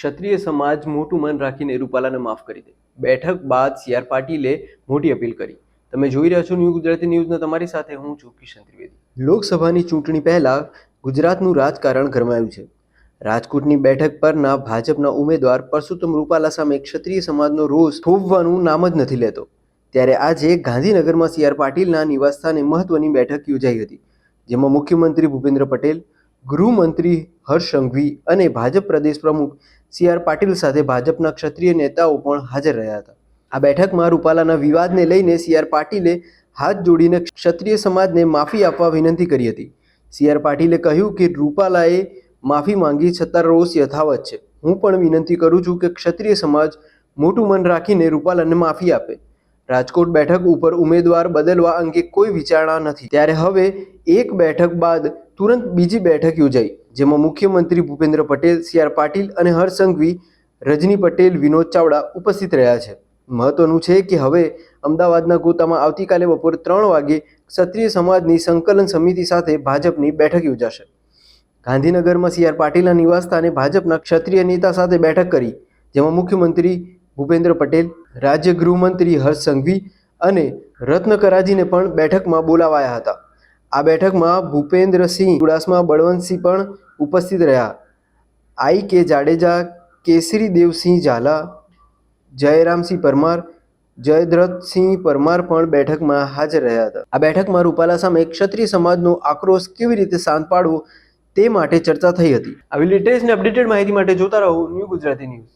ક્ષત્રિય સમાજ મોટું મન રાખીને રૂપાલાને માફ કરી દે. બેઠક બાદ સીઆર પાટીલે મોટી અપીલ કરી. તમે જોઈ રહ્યા છો ન્યૂ ગુજરાતી ન્યૂઝને તમારી સાથે હું છું કિશન ત્રિવેદી. લોકસભાની ચૂંટણી પહેલા ગુજરાતનું રાજકારણ ગરમાયું છે. રાજકોટની બેઠક પરના ભાજપના ઉમેદવાર પરસોત્તમ રૂપાલા સામે ક્ષત્રિય સમાજનો રોષ થોભવાનું નામ જ નથી લેતો. ત્યારે આજે ગાંધીનગરમાં સીઆર પાટીલના નિવાસસ્થાને મહત્વની બેઠક યોજાઈ હતી, જેમાં મુખ્યમંત્રી ભૂપેન્દ્ર પટેલ, ગૃહમંત્રી હર્ષ સંઘવી અને ભાજપ પ્રદેશ પ્રમુખ સી આર પાટીલ સાથે ભાજપના ક્ષત્રિય નેતાઓ પણ હાજર રહ્યા હતા. આ બેઠકમાં રૂપાલાના વિવાદને લઈને સી આર પાટીલે હાથ જોડીને ક્ષત્રિય સમાજને માફી આપવા વિનંતી કરી હતી. સી આર પાટીલે કહ્યું કે રૂપાલાએ માફી માંગી છતાં રોષ યથાવત છે. હું પણ વિનંતી કરું છું કે ક્ષત્રિય સમાજ મોટું મન રાખીને રૂપાલાને માફી આપે. રાજકોટ બેઠક ઉપર ઉમેદવાર બદલવા અંગે કોઈ વિચારણા નથી. ત્યારે હવે એક બેઠક બાદ તુરંત બીજી બેઠક યોજાઈ. જેમાં મુખ્યમંત્રી ભૂપેન્દ્ર પટેલ, સી આર પાટીલ અને હર્ષ રજની પટેલ, વિનોદ ચાવડા ઉપસ્થિત રહ્યા છે. મહત્વનું છે કે હવે અમદાવાદના ગોતામાં આવતીકાલે બપોર ત્રણ વાગે ક્ષત્રિય સમાજની સંકલન સમિતિ સાથે ભાજપની બેઠક યોજાશે. ગાંધીનગરમાં સી આર પાટીલના નિવાસસ્થાને ભાજપના ક્ષત્રિય નેતા સાથે બેઠક કરી, જેમાં મુખ્યમંત્રી ભૂપેન્દ્ર પટેલ, રાજ્ય ગૃહમંત્રી હર્ષ સંઘવી અને રત્ન કરાજીને પણ બેઠકમાં બોલાવાયા હતા. આ બેઠકમાં ભૂપેન્દ્રસિંહ ચુડાસમા બળવંતસિંહ પણ ઉપસ્થિત રહ્યા. આઈ કે જાડેજા, કેસરી દેવસિંહ ઝાલા, જયરામસિંહ પરમાર, જયદ્રથસિંહ પરમાર પણ બેઠકમાં હાજર રહ્યા હતા. આ બેઠકમાં રૂપાલા સામે ક્ષત્રિય સમાજનો આક્રોશ કેવી રીતે શાંત પાડવો તે માટે ચર્ચા થઈ હતી. આવી લેટેસ્ટ અપડેટેડ માહિતી માટે જોતા રહો ન્યૂ ગુજરાતી ન્યૂઝ.